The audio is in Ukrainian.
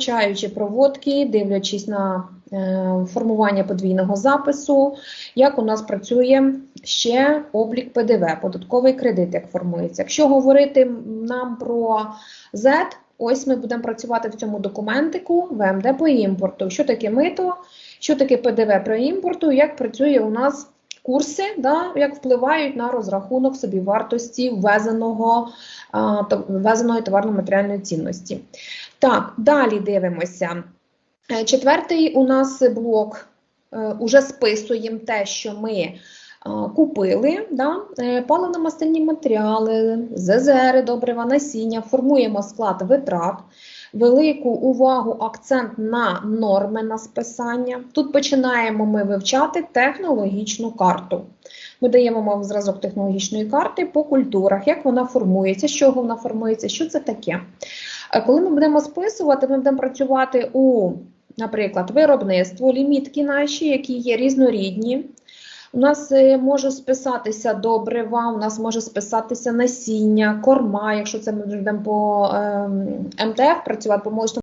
вивчаючи проводки, дивлячись на е, формування подвійного запису, як у нас працює ще облік ПДВ, податковий кредит, як формується. Якщо говорити нам про Z, ось ми будемо працювати в цьому документику ВМД по імпорту. Що таке мито, що таке ПДВ про імпорту, як працює у нас курси, да, як впливають на розрахунок собівартості ввезеного, а, та- ввезеної товарно-матеріальної цінності. Так, далі дивимося. Е, Четвертий у нас блок. е, Уже списуємо те, що ми купили, да? е, паливно-мастильні матеріали, ЗЗР добрива, насіння, формуємо склад витрат, велику увагу, акцент на норми на списання. Тут починаємо ми вивчати технологічну карту. Ми даємо вам зразок технологічної карти по культурах, як вона формується, з чого вона формується, що це таке. Е, Коли ми будемо списувати, ми будемо працювати у, наприклад, виробництво, лімітки наші, які є різнорідні. У нас е, може списатися добрива, у нас може списатися насіння, корма, якщо це ми будемо по ем, МТФ працювати по молочному